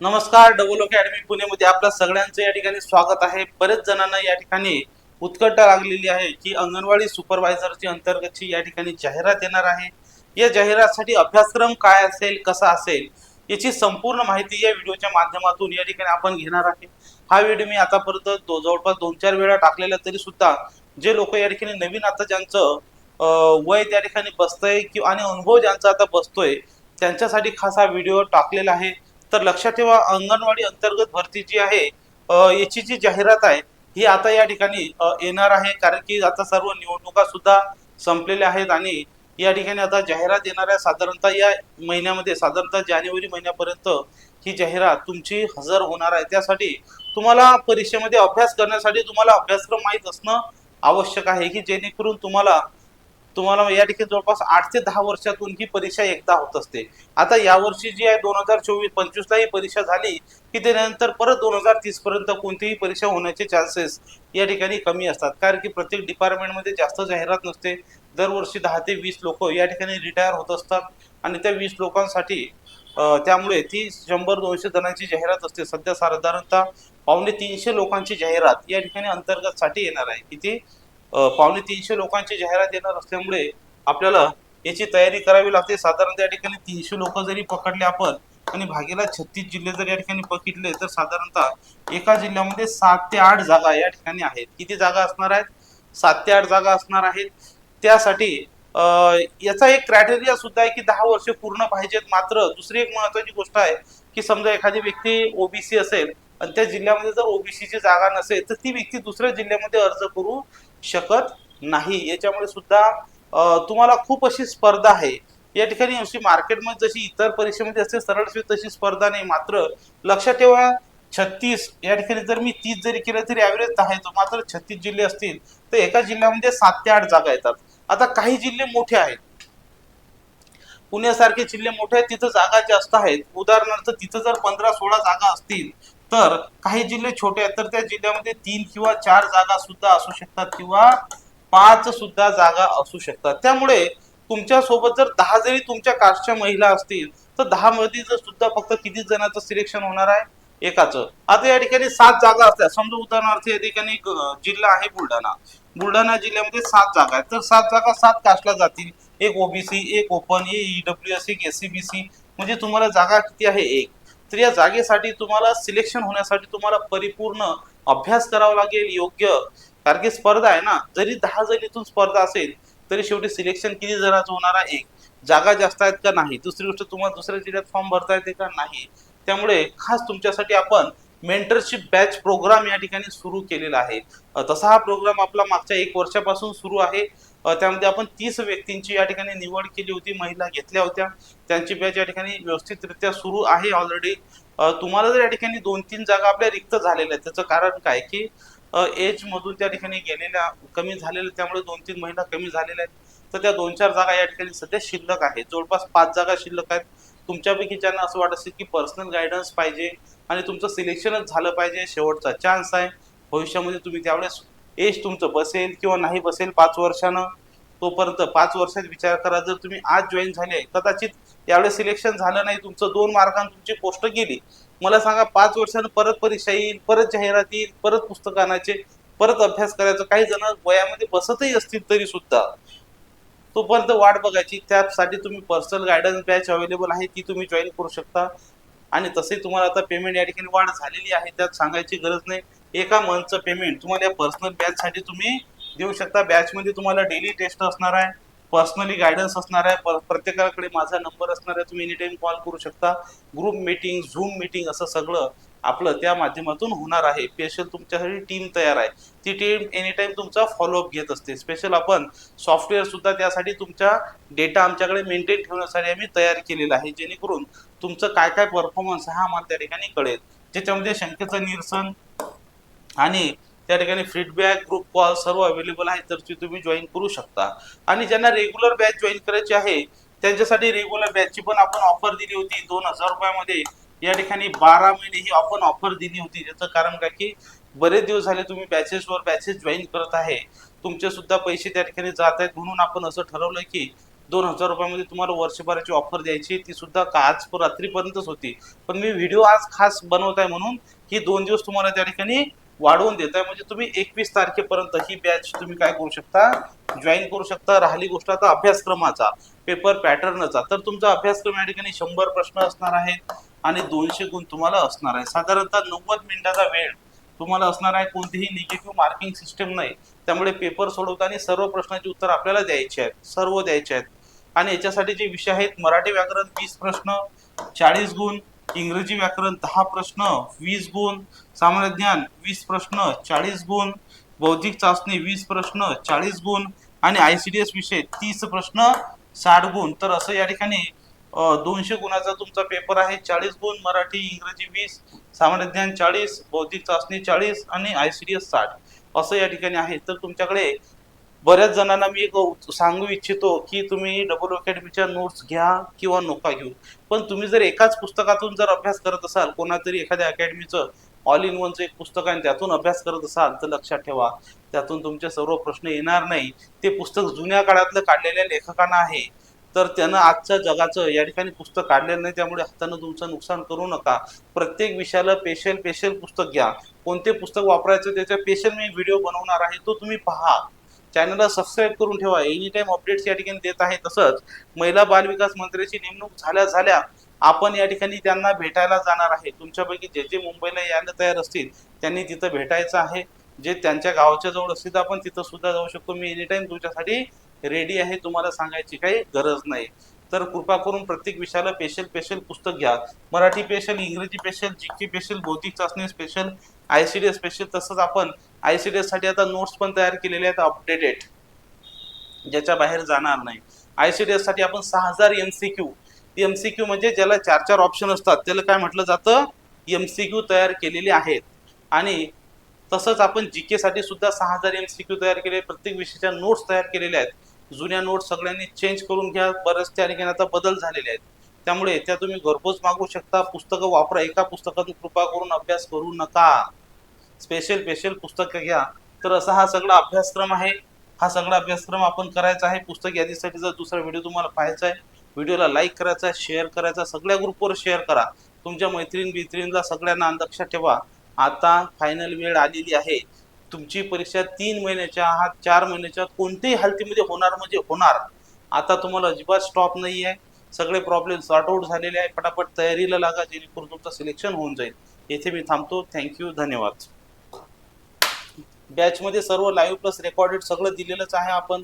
नमस्कार double academy पुणेमध्ये आपल्या सगळ्यांचं या ठिकाणी स्वागत आहे. बरेच जणांना या ठिकाणी उत्कट लागलेली आहे की अंगणवाडी सुपरवायझरची अंतर्गतची या ठिकाणी जाहिरात येणार आहे. या जाहिरातीसाठी अभ्यासक्रम काय असेल कसा असेल याची संपूर्ण माहिती या व्हिडिओच्या माध्यमातून या ठिकाणी आपण घेणार आहे. हा व्हिडिओ मी आतापर्यंत दो- जवळपास दोन चार वेळा टाकलेला तरी सुद्धा जे लोक या ठिकाणी नवीन आता ज्यांचं वय त्या ठिकाणी बसतंय किंवा आणि अनुभव ज्यांचा आता बसतोय त्यांच्यासाठी खास हा व्हिडिओ टाकलेला आहे. तर लक्षात ठेवा अंगणवाडी अंतर्गत भरती जी आहे याची जी जाहिरात आहे ही आता या ठिकाणी येणार आहे. कारण की आता सर्व निवडणुका सुद्धा संपलेल्या आहेत आणि या ठिकाणी आता जाहिरात येणार आहे साधारणतः या महिन्यामध्ये साधारणतः जानेवारी महिन्यापर्यंत ही जाहिरात तुमची हजर होणार आहे. त्यासाठी तुम्हाला परीक्षेमध्ये अभ्यास करण्यासाठी तुम्हाला अभ्यासक्रम माहीत असणं आवश्यक आहे की जेणेकरून तुम्हाला तुम्हाला या ठिकाणी जवळपास आठ ते दहा वर्षातून ही परीक्षा एकदा होत असते. आता यावर्षी जी आहे दोन हजार चोवीस पंचवीसला ही परीक्षा झाली की त्यानंतर परत दोन हजार तीस पर्यंत कोणतीही परीक्षा होण्याचे चान्सेस या ठिकाणी कमी असतात. कारण की प्रत्येक डिपार्टमेंटमध्ये जास्त जाहिरात नसते. दरवर्षी दहा ते वीस लोक या ठिकाणी रिटायर होत असतात. आणि त्या वीस लोकांसाठी त्यामुळे ती शंभर दोनशे जणांची जाहिरात असते. सध्या साधारणतः पावणे तीनशे लोकांची जाहिरात या ठिकाणी अंतर्गतसाठी येणार आहे. किती? पावणे तीनशे लोकांची जाहिरात येणार असल्यामुळे आपल्याला याची तयारी करावी लागते. साधारण त्या ठिकाणी तीनशे लोक जरी पकडले आपण आणि भागेला छत्तीस जिल्हे जर या ठिकाणी पकडले तर साधारणतः एका जिल्ह्यामध्ये सात ते आठ जागा या ठिकाणी आहेत. किती जागा असणार आहेत? सात ते आठ जागा असणार आहेत. त्यासाठी याचा एक क्रायटेरिया सुद्धा आहे की दहा वर्ष पूर्ण पाहिजेत. मात्र दुसरी एक महत्वाची गोष्ट आहे की समजा एखादी व्यक्ती ओबीसी असेल आणि त्या जिल्ह्यामध्ये जर ओबीसीची जागा नसेल तर ती व्यक्ती दुसऱ्या जिल्ह्यामध्ये अर्ज करू शकत नाही. याच्यामुळे सुद्धा तुम्हाला खूप अशी स्पर्धा आहे. या ठिकाणी अशी मार्केटमध्ये जशी इतर परीक्षेमध्ये असते सरळ तशी स्पर्धा नाही. मात्र लक्षात ठेवा छत्तीस या ठिकाणी जर मी तीस जरी केलं तरी ॲव्हरेज दहा येतो. मात्र छत्तीस जिल्हे असतील तर एका जिल्ह्यामध्ये सात ते आठ जागा येतात. आता काही जिल्हे मोठे आहेत. पुण्यासारखे जिल्हे मोठे आहेत तिथं जागा जास्त आहेत. उदाहरणार्थ तिथं जर पंधरा सोळा जागा असतील तर काही जिल्हे छोटे आहेत. तर त्या जिल्ह्यामध्ये तीन किंवा चार जागा सुद्धा असू शकतात किंवा पाच सुद्धा जागा असू शकतात. त्यामुळे तुमच्यासोबत जर दहा जरी तुमच्या कास्टच्या महिला असतील तर दहा मध्ये जर सुद्धा फक्त किती जणांचं सिलेक्शन होणार आहे? एकाचं. आता या ठिकाणी सात जागा असतात. समजा उदाहरणार्थ या ठिकाणी एक, जिल्हा आहे बुलढाणा. बुलढाणा जिल्ह्यामध्ये सात जागा आहेत. तर सात जागा सात कास्टला जातील. एक ओबीसी एक ओपन एक ईडब्ल्यू एस एक सी म्हणजे तुम्हाला जागा किती आहे? एक. तर या जागेसाठी तुम्हाला सिलेक्शन होण्यासाठी तुम्हाला परिपूर्ण अभ्यास करावा लागेल योग्य. कारण की स्पर्धा आहे ना जरी दहा जणीतून स्पर्धा असेल तरी शेवटी सिलेक्शन किती जणांचं होणार आहे? एक. जागा जास्त आहेत का नाही? दुसरी गोष्ट तुम्हाला दुसऱ्या जिल्ह्यात फॉर्म भरता येते का नाही? त्यामुळे खास तुमच्यासाठी आपण मेंटरशिप बॅच प्रोग्राम या ठिकाणी सुरू केलेला आहे. तसा हा प्रोग्राम आपला मागच्या एक वर्षापासून सुरू आहे. त्यामध्ये आपण तीस व्यक्तींची या ठिकाणी निवड केली होती महिला घेतल्या होत्या. त्यांची बॅच या ठिकाणी व्यवस्थितरित्या सुरू आहे ऑलरेडी तुम्हाला जर या ठिकाणी दोन तीन जागा आपल्या रिक्त झालेल्या आहेत त्याचं कारण काय? की एज मधून त्या ठिकाणी गेलेल्या कमी झालेल्या त्यामुळे दोन तीन महिला कमी झालेल्या आहेत. तर त्या दोन चार जागा या ठिकाणी सध्या शिल्लक आहेत. जवळपास पाच जागा शिल्लक आहेत. तुमच्यापैकी ज्यांना असं वाटत असेल की पर्सनल गायडन्स पाहिजे आणि तुमचं सिलेक्शनच झालं पाहिजे शेवटचा चान्स आहे. भविष्यामध्ये तुम्ही त्यावेळेस एज तुमचं बसेल किंवा नाही बसेल पाच वर्षानं तोपर्यंत पाच वर्षात विचार करा. जर तुम्ही आज जॉईन झाले कदाचित यावेळेस सिलेक्शन झालं नाही तुमचं दोन मार्कांनी तुमची पोस्ट गेली. मला सांगा पाच वर्षानं परत परीक्षा येईल परत जाहिरात येईल परत पुस्तकं आणायचे परत अभ्यास करायचं. काही जण वयामध्ये बसतही असतील तरी सुद्धा तोपर्यंत वाट बघायची. त्यासाठी तुम्ही पर्सनल गायडन्स बॅच अवेलेबल आहे ती तुम्ही जॉईन करू शकता. आणि तसे तुम्हाला आता पेमेंट या ठिकाणी वाढ झालेली आहे त्यात सांगायची गरज नाही. एका मंथचं पेमेंट तुम्हाला या पर्सनल बॅचसाठी तुम्ही देऊ शकता. बॅचमध्ये तुम्हाला डेली टेस्ट असणार आहे पर्सनली गायडन्स असणार आहे प्रत्येकाकडे माझा नंबर असणार आहे तुम्ही एनी टाइम कॉल करू शकता. ग्रुप मीटिंग झूम मीटिंग असं सगळं आपलं त्या माध्यमातून होणार आहे. स्पेशल तुमच्यासाठी टीम तयार आहे. ती टीम एनी टाइम तुमचा फॉलोअप घेत असते. स्पेशल आपण सॉफ्टवेअर सुद्धा त्यासाठी तुमच्या डेटा आमच्याकडे मेंटेन ठेवण्यासाठी आम्ही तयार केलेला आहे. जेणेकरून तुमचं काय काय परफॉर्मन्स हा आम्हाला त्या ठिकाणी कळेल. ज्याच्यामध्ये शंकेचं निरसन आणि त्या ठिकाणी फीडबॅक ग्रुप कॉल सर्व अवेलेबल आहे तर ती तुम्ही जॉईन करू शकता. आणि ज्यांना रेग्युलर बॅच जॉईन करायची आहे त्यांच्यासाठी रेग्युलर बॅचची पण आपण ऑफर दिली होती. दोन हजार रुपयामध्ये या ठिकाणी बारा महिने ही आपण ऑफर दिली होती. याचं कारण काय की बरेच दिवस झाले तुम्ही बॅचेसवर बॅचेस जॉईन करत आहे. तुमचे सुद्धा पैसे त्या ठिकाणी जात आहेत म्हणून आपण असं ठरवलं की दोन हजार रुपयामध्ये तुम्हाला वर्षभराची ऑफर द्यायची. ती सुद्धा का आज रात्रीपर्यंतच होती. पण मी व्हिडिओ आज खास बनवत आहे म्हणून ही दोन दिवस तुम्हाला त्या ठिकाणी वाढवून देत आहे म्हणजे तुम्ही एकवीस तारखेपर्यंत ही बॅच तुम्ही काय करू शकता? जॉईन करू शकता. राहिली गोष्ट आता अभ्यासक्रमाचा पेपर पॅटर्नचा तर तुमचा अभ्यासक्रम या ठिकाणी शंभर प्रश्न असणार आहेत आणि दोनशे गुण तुम्हाला असणार आहे साधारणतः नव्वद मिनिटाचा वेळ तुम्हाला असणार आहे. कोणतीही निगेटिव्ह मार्किंग सिस्टम नाही. त्यामुळे पेपर सोडवताना सर्व प्रश्नाची उत्तर आपल्याला द्यायची आहेत. सर्व द्यायचे आहेत. आणि याच्यासाठी जे विषय आहेत मराठी व्याकरण वीस प्रश्न चाळीस गुण इंग्रजी व्याकरण दहा प्रश्न वीस गुण सामान्य ज्ञान वीस प्रश्न चाळीस गुण बौद्धिक चाचणी वीस प्रश्न चाळीस गुण आणि आय सी डी एस विषय तीस प्रश्न साठ गुण. तर असं या ठिकाणी दोनशे गुणाचा तुमचा पेपर आहे. चाळीस गुण मराठी इंग्रजी वीस सामान्य ज्ञान चाळीस बौद्धिक चाचणी चाळीस आणि आय सी डी एस साठ. असं या ठिकाणी आहे. तर तुमच्याकडे बऱ्याच जणांना मी एक सांगू इच्छितो की तुम्ही डबल अकॅडमीच्या नोट्स घ्या किंवा नका घेऊ. पण तुम्ही जर एकाच पुस्तकातून जर अभ्यास करत असाल कोणातरी एखाद्या अकॅडमीचं ऑल इन वनचं एक पुस्तक आहे आणि त्यातून अभ्यास करत असाल तर लक्षात ठेवा. त्यातून तुमचे सर्व प्रश्न येणार नाही. ते पुस्तक जुन्या काळातलं काढलेल्या लेखकांना आहे. तर त्यानं आजच्या जगाचं या ठिकाणी पुस्तक काढलेलं नाही त्यामुळे हातानं तुमचं नुकसान करू नका. प्रत्येक विषयाला पेशल पेशल पुस्तक घ्या. कोणते पुस्तक वापरायचं त्याच्या पेशल मी व्हिडिओ बनवणार आहे तो तुम्ही पहा. चॅनलला सबस्क्राईब करून ठेवा. एनी टाइम अपडेट्स या ठिकाणी देत आहे तसंच महिला बालविकास मंत्र्याची नेमणूक झाल्या झाल्या आपण या ठिकाणी त्यांना भेटायला जाणार आहे. तुमच्यापैकी जे जे मुंबईला यायला तयार असतील त्यांनी तिथं भेटायचं आहे. जे त्यांच्या गावाच्या जवळ असतील तर आपण तिथं सुद्धा जाऊ शकतो. मी एनी टाइम तुमच्यासाठी रेडी आहे तुम्हाला सांगायची काही गरज नाही. तर कृपा करून प्रत्येक विषयाला स्पेशल स्पेशल पुस्तक घ्या. मराठी स्पेशल इंग्रजी स्पेशल जी के स्पेशल भौतिक चाचणी special I C D S special तसंच आपण आय सी डी एससाठी आता नोट्स पण तयार केलेले आहेत अपडेटेड ज्याच्या बाहेर जाणार नाही. आय सी डी एससाठी आपण सहा हजार M C Q M C Q म्हणजे ज्याला चार चार ऑप्शन असतात. त्याला काय म्हटलं जातं? एम सी क्यू तयार केलेले आहेत. आणि तसंच आपण जी के साठी सुद्धा सहा हजार एम सी क्यू तयार केले प्रत्येक विषयाच्या नोट्स तयार केलेल्या आहेत. जुन्या नोट सगळ्यांनी चेंज करून घ्या. बरेच त्या ठिकाणी आता बदल झालेले आहेत. त्यामुळे त्या तुम्ही घरपोच मागू शकता. पुस्तकं वापरा. एका पुस्तकातून कृपा करून अभ्यास करू नका. स्पेशल स्पेशल पुस्तकं घ्या. तर असा हा सगळा अभ्यासक्रम आहे. हा सगळा अभ्यासक्रम आपण करायचा आहे. पुस्तक यादीसाठी जर दुसरा व्हिडिओ तुम्हाला पाहायचा आहे व्हिडिओला लाईक करायचा आहे शेअर करायचा सगळ्या ग्रुपवर शेअर करा. तुमच्या मैत्रीण बित्रीणला सगळ्यांना लक्षात ठेवा. आता फायनल वेळ आलेली आहे. तुमची परीक्षा तीन महिन्याच्या आहात चार महिन्याच्या कोणत्याही हालतीमध्ये होणार म्हणजे होणार. आता तुम्हाला अजिबात स्टॉप नाही आहे सगळे प्रॉब्लेम सॉर्ट आउट झालेले आहे पटापट तयारीला लागा जेणेकरून तुमचं सिलेक्शन होऊन जाईल. येथे मी थांबतो. थँक्यू धन्यवाद. बॅचमध्ये सर्व लाईव्ह प्लस रेकॉर्डेड सगळं दिलेलंच आहे आपण.